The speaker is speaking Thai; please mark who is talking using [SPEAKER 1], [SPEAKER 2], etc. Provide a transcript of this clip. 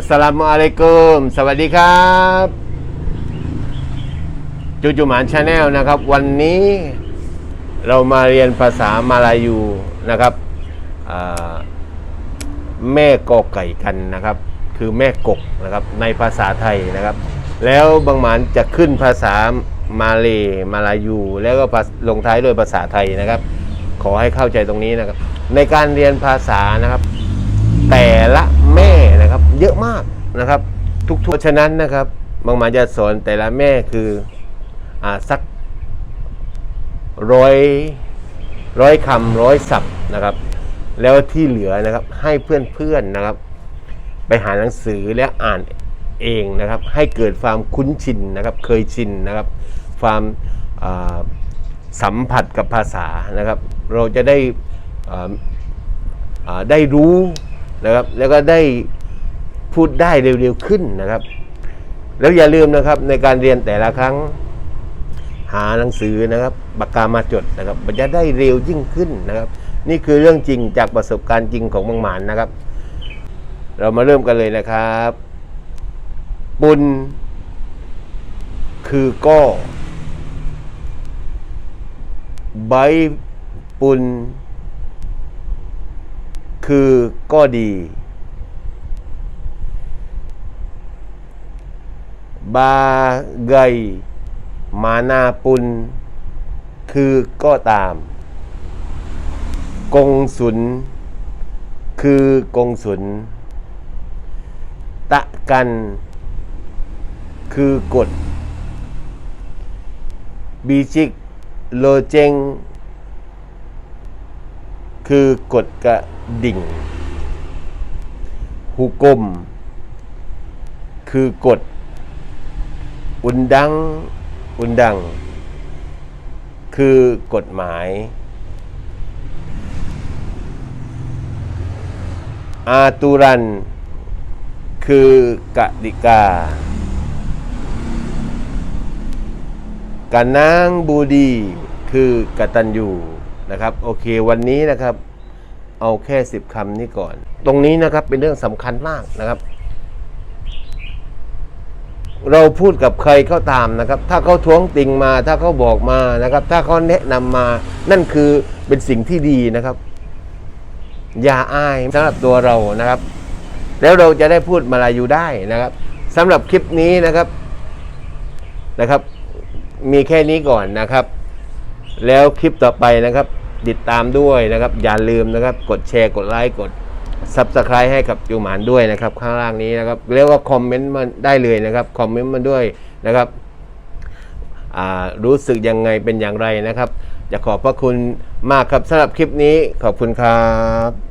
[SPEAKER 1] อัสสลามุอะลัยกุม สวัสดีครับจูจูหมานชาแนลนะครับ วันนี้เรามาเรียนภาษามาลายูนะครับแม่กอไก่กันนะครับ คือแม่กกนะครับในภาษาไทยนะครับ แล้วบางหมานจะขึ้นภาษามาเลมาลายู แล้วก็ลงท้ายด้วยภาษาไทยนะครับ ขอให้เข้าใจตรงนี้นะครับ ในการเรียนภาษานะครับ แต่ละแเยอะมากนะครับ ทุกๆเพราะฉะนั้นนะครับบางหมาจะสอนแต่ละแม่คืออ่าสักร้อยร้อยคำร้อยศัพท์นะครับ แล้วที่เหลือนะครับให้เพื่อนๆนะครับ ไปหาหนังสือและอ่านเองนะครับ ให้เกิดความคุ้นชินนะครับ เคยชินนะครับ ความอ่าสัมผัสกับภาษานะครับ เราจะได้อ่าได้รู้นะครับ แล้วก็ได้ พูดได้เร็วๆขึ้นนะครับ แล้วอย่าลืมนะครับในการเรียนแต่ละครั้ง หาหนังสือนะครับปากกามาจดนะครับมันจะได้เร็วยิ่งขึ้นนะครับ นี่คือเรื่องจริงจากประสบการณ์จริงของบางหมานนะครับ เรามาเริ่มกันเลยนะครับ ปุนคือก็ใบปุนคือก็ดี บาไกมานาปุนคือก็ตาม กงสุน คือกงสุน ตะกัน คือกฎบีจิกโลเจง คือกฎกระดิ่ง หุกม คือกฎ อุนดังอุนดังคือกฎหมาย อาตุรัน คือกติกากะนางบูดีคือกตัญญูนะครับ โอเควันนี้นะครับ เอาแค่สิบคำนี้ก่อน ตรงนี้นะครับเป็นเรื่องสำคัญมากนะครับ เราพูดกับใครก็ตามนะครับ ถ้าเขาท้วงติงมา ถ้าเขาบอกมานะครับ ถ้าเขาแนะนำมา นั่นคือเป็นสิ่งที่ดีนะครับ อย่าอายสำหรับตัวเรานะครับ แล้วเราจะได้พูดมาลายูได้นะครับสำหรับคลิปนี้นะครับนะครับ มีแค่นี้ก่อนนะครับ แล้วคลิปต่อไปนะครับ ติดตามด้วยนะครับ อย่าลืมนะครับ กดแชร์กดไลค์กด ซับสไครต์ให้กับจูหมานด้วยนะครับข้างล่างนี้นะครับเรียกว่าคอมเมนต์มาได้เลยนะครับคอมเมนต์มาด้วยนะครับรู้สึกยังไงเป็นอย่างไรนะครับ จะขอบพระคุณมากครับสำหรับคลิปนี้ขอบคุณครับ